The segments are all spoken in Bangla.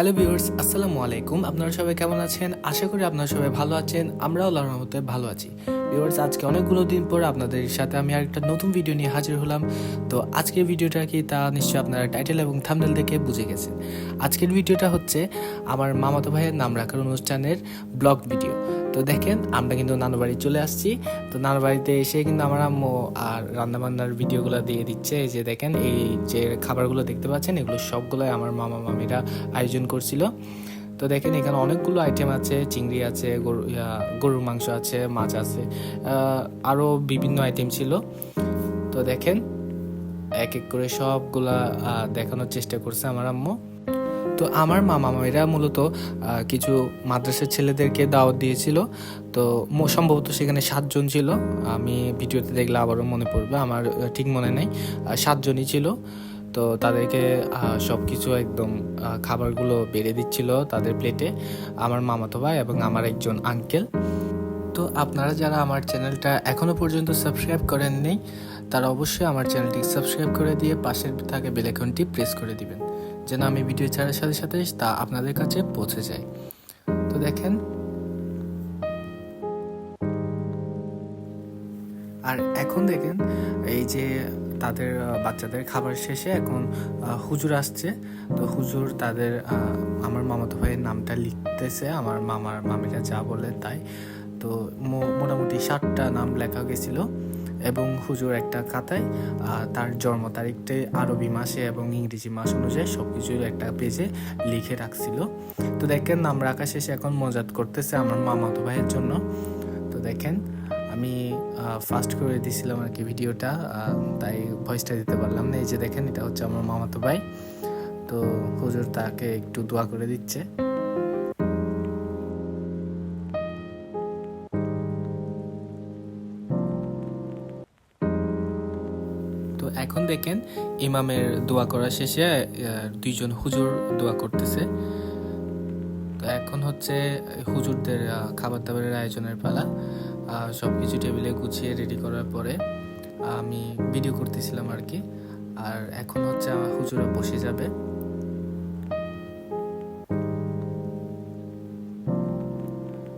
হ্যালো ভিউয়ার্স, আসসালামু আলাইকুম। আপনারা সবাই কেমন আছেন? আশা করি আপনারা সবাই ভালো আছেন। আমরাও আল্লাহর রহমতে ভালো আছি। ভিউয়ার্স আজকে অনেকগুলো দিন পর আপনাদের সাথে আমি আরেকটা নতুন ভিডিও নিয়ে হাজির হলাম। তো আজকের ভিডিওটা কি তা নিশ্চয়ই আপনারা টাইটেল এবং থাম্বনেল দেখে বুঝে গেছেন। আজকের ভিডিওটা হচ্ছে আমার মামাতো ভাইয়ের নাম রাখার অনুষ্ঠানের ব্লগ ভিডিও তো দেখেন, আমরা কিন্তু নানু বাড়ি চলে আসছি। তো নানু বাড়িতে এসে কিন্তু আমার আম্মু আর রান্নাবান্নার ভিডিওগুলো দিয়ে দিচ্ছে। এই যে দেখেন, এই যে খাবারগুলো দেখতে পাচ্ছেন, এগুলো সবগুলোই আমার মামা, মামিরা আয়োজন করছিল। তো দেখেন, এখানে অনেকগুলো আইটেম আছে, চিংড়ি আছে, গরু গরুর মাংস আছে, মাছ আছে আরও বিভিন্ন আইটেম ছিল। তো দেখেন, এক এক করে সবগুলা দেখানোর চেষ্টা করছে আমার আম্মু। তো আমার মামা মামিরা মূলত কিছু মাদ্রাসার ছেলেদেরকে দাওয়াত দিয়েছিল। তো সম্ভবত সেখানে সাতজন ছিল। আমি ভিডিওতে দেখলে আবারও মনে পড়বে, আমার ঠিক মনে নেই। সাতজনই ছিল। তো তাদেরকে সব কিছু একদম খাবারগুলো বেড়ে দিচ্ছিল তাদের প্লেটে আমার মামাতো ভাই এবং আমার একজন আঙ্কেল তো আপনারা যারা আমার চ্যানেলটা এখনও পর্যন্ত সাবস্ক্রাইব করেননি, তারা অবশ্যই আমার চ্যানেলটি সাবস্ক্রাইব করে দিয়ে পাশের থাকে বেলাইকনটি প্রেস করে দিবেন, যেন আমি ভিডিও ছাড়ার সাথে সাথে তা আপনাদের কাছে পৌঁছে যায়। তো দেখেন। আর এখন দেখেন, এই যে তাদের বাচ্চাদের খাবার শেষে এখন হুজুর আসছে। তো হুজুর তাদের আমার মামাতো ভাইয়ের নামটা লিখতেছে, আমার মামার মামিরা যা বলে তাই। তো মোটামুটি ষাটটা নাম লেখা গেছিল এবং হুজুর একটা খাতায় তার জন্ম তারিখটা আরবি মাসে এবং ইংরেজি মাস অনুযায়ী সব কিছু একটা পেজে লিখে রাখছিল। তো দেখেন নাম রাখা শেষে এখন মজাদ করতেছে আমার মামাতো ভাইয়ের জন্য। তো দেখেন আমি ফাস্ট করে দিয়েছিলাম আর কি ভিডিওটা তাই ভয়েসটা দিতে পারলাম না। এই যে দেখেন, এটা হচ্ছে আমার মামাতো ভাই। তো হুজুর তাকে একটু দোয়া করে দিচ্ছে। তো এখন দেখেন, ইমামের দোয়া করা শেষে দুইজন হুজুর দোয়া করতেছে। এখন হচ্ছে হুজুরদের খাবার দাবারের আয়োজনের পালা। সব কিছু টেবিলে গুছিয়ে রেডি করার পরে, আমি ভিডিও করতেছিলাম আর কি। আর এখন হচ্ছে হুজুরা বসে যাবে।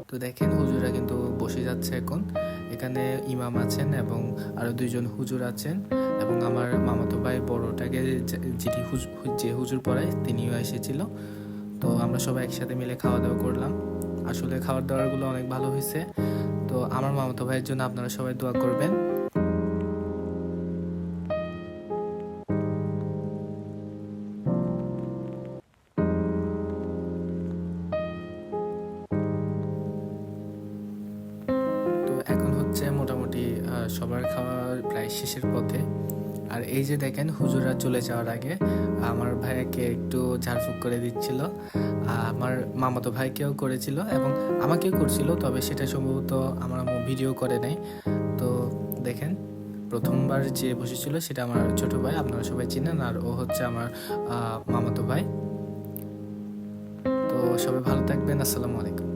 তো দেখেন হুজুরা কিন্তু বসে যাচ্ছে এখন। এখানে ইমাম আছেন এবং আরও দুইজন হুজুর আছেন এবং আমার মামাতো ভাই বড়টাকে হুজ- যে হুজুর পড়ায় তিনিও এসেছিল। তো আমরা সবাই একসাথে মিলে খাওয়া দাওয়া করলাম। আসলে খাবার দাবারগুলো অনেক ভালো হয়েছে। তো আমার মামাতো ভাইয়ের জন্য আপনারা সবাই দোয়া করবেন। তো এখন হচ্ছে মোটামুটি সবার খাওয়া প্রায় শেষের পথে। আর এই যে দেখেন হুজুরা চলে যাওয়ার আগে আমার ভাইয়াকে একটু ঝাড়ফুঁক করে দিচ্ছিল। আমার মামাতো ভাইকেও করেছিল এবং আমাকেও করছিল, তবে সেটা সম্ভবত আমার ভিডিও করে নাই। তো দেখেন, প্রথমবার যে বসেছিল সেটা আমার ছোট ভাই, আপনারা সবাই চিনেন, আর ও হচ্ছে আমার মামাতো ভাই। তো সবাই ভালো থাকবেন, আসসালামু আলাইকুম।